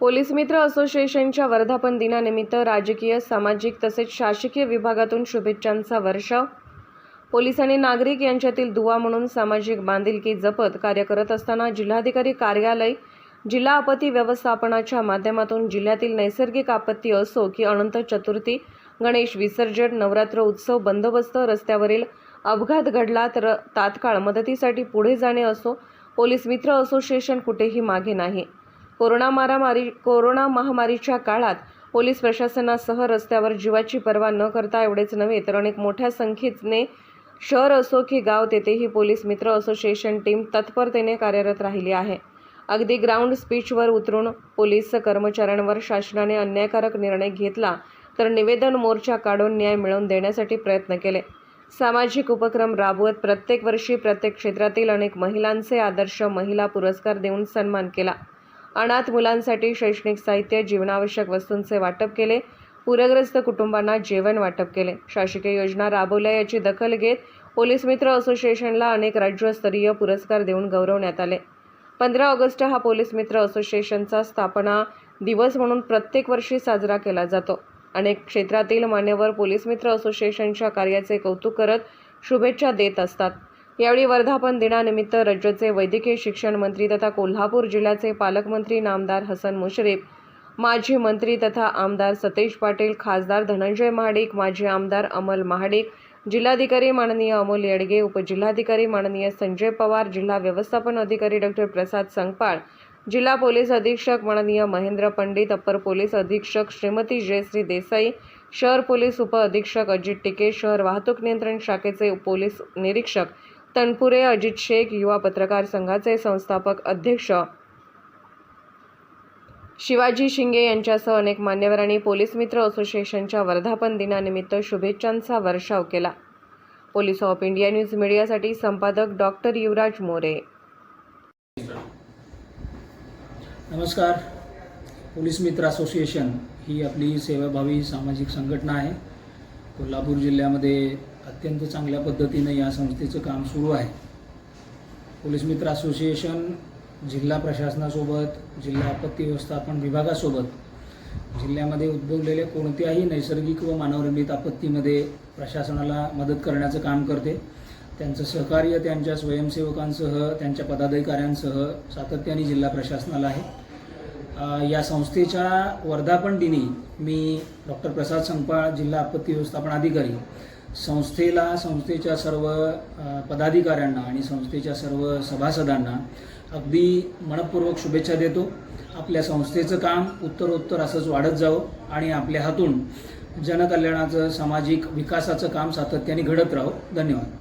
Police मित्र असोसिएशनच्या वर्धापन दिनानिमित्त राजकीय सामाजिक तसेच शासकीय विभागातून शुभेच्छांचा वर्षाव पोलीस आणि नागरिक यांच्यातील दुवा म्हणून सामाजिक बांधिलकी जपत कार्य करत असताना जिल्हाधिकारी कार्यालय जिल्हा आपत्ती व्यवस्थापनाच्या माध्यमातून जिल्ह्यातील नैसर्गिक आपत्ती असो की अनंत चतुर्थी गणेश विसर्जन नवरात्र उत्सव बंदोबस्त रस्त्यावरील अपघात घडला तर तात्काळ मदतीसाठी पुढे जाणे असो पोलीस मित्र असोसिएशन कुठेही मागे नाही. कोरोना मारामारी कोरोना महामारीच्या काळात पोलीस प्रशासनासह रस्त्यावर जीवाची पर्वा न करता एवढेच नव्हे तर अनेक मोठ्या संख्येने शहर असो की गाव तेथेही पोलीस मित्र असोसिएशन टीम तत्परतेने कार्यरत राहिली आहे. अगदी ग्राउंड स्पीचवर उतरून पोलीस कर्मचाऱ्यांवर शासनाने अन्यायकारक निर्णय घेतला तर निवेदन मोर्चा काढून न्याय मिळवून देण्यासाठी प्रयत्न केले. सामाजिक उपक्रम राबवत प्रत्येक वर्षी प्रत्येक क्षेत्रातील अनेक महिलांचे आदर्श महिला पुरस्कार देऊन सन्मान केला. अनाथ मुलांसाठी शैक्षणिक साहित्य जीवनावश्यक वस्तूंचे वाटप केले. पूरग्रस्त कुटुंबांना जेवण वाटप केले. शासकीय योजना राबवल्या याची दखल घेत पोलीस मित्र असोसिएशनला अनेक राज्यस्तरीय पुरस्कार देऊन गौरवण्यात आले. पंधरा ऑगस्ट हा पोलीस मित्र असोसिएशनचा स्थापना दिवस म्हणून प्रत्येक वर्षी साजरा केला जातो. अनेक क्षेत्रातील मान्यवर पोलीस मित्र असोसिएशनच्या कार्याचे कौतुक करत शुभेच्छा देत असतात. यावेळी वर्धापन दिनानिमित्त राज्याचे वैद्यकीय शिक्षण मंत्री तथा कोल्हापूर जिल्ह्याचे पालकमंत्री नामदार हसन मुश्रीफ माजी मंत्री तथा आमदार सतेज पाटील खासदार धनंजय महाडिक माजी आमदार अमल महाडिक जिल्हाधिकारी माननीय अमोल येडगे उपजिल्हाधिकारी माननीय संजय पवार जिल्हा व्यवस्थापन अधिकारी डॉक्टर प्रसाद संगपाळ जिल्हा पोलीस अधीक्षक माननीय महेंद्र पंडित अप्पर पोलीस अधीक्षक श्रीमती जयश्री देसाई शहर पोलीस उपअधीक्षक अजित टिके शहर वाहतूक नियंत्रण शाखेचे पोलीस निरीक्षक तनपुरे अजित शेख युवा पत्रकार संघाचे संस्थापक अध्यक्ष. शिवाजी शिंगे यांच्यासह अनेक मान्यवरांनी पोलीस मित्र असोसिएशनच्या वर्धापन दिनानिमित्त शुभेच्छांचा वर्षाव केला. पोलीस ऑफ इंडिया न्यूज मीडियासाठी संपादक डॉक्टर युवराज मोरे. नमस्कार. पोलीस मित्र असोसिएशन ही आपली सेवाभावी सामाजिक संघटना आहे. कोल्हापूर जिल्ह्यामध्ये अत्यंत चांगल्या पद्धतीने या संस्थेचं काम सुरू आहे. पोलीस मित्र असोसिएशन जिल्हा प्रशासनासोबत जिल्हा आपत्ती व्यवस्थापन विभागासोबत जिल्ह्यामध्ये उद्भवलेल्या कोणत्याही नैसर्गिक व मानवनिर्मित आपत्तीमध्ये प्रशासनाला मदत करण्याचं काम करते. त्यांचं सहकार्य त्यांच्या स्वयंसेवकांसह त्यांच्या पदाधिकाऱ्यांसह सातत्याने जिल्हा प्रशासनाला आहे. या संस्थेच्या वर्धापन दिनी मी डॉक्टर प्रसाद संगपाळ जिल्हा आपत्ती व्यवस्थापन अधिकारी संस्थेला संस्थेच्या सर्व पदाधिकाऱ्यांना आणि संस्थेच्या सर्व सभासदांना अगदी मनपूर्वक शुभेच्छा देतो. आपल्या संस्थेचं काम उत्तरोत्तर असंच वाढत जावं आणि आपल्या हातून जनकल्याणाचं सामाजिक विकासाचं काम सातत्याने घडत राहो. धन्यवाद.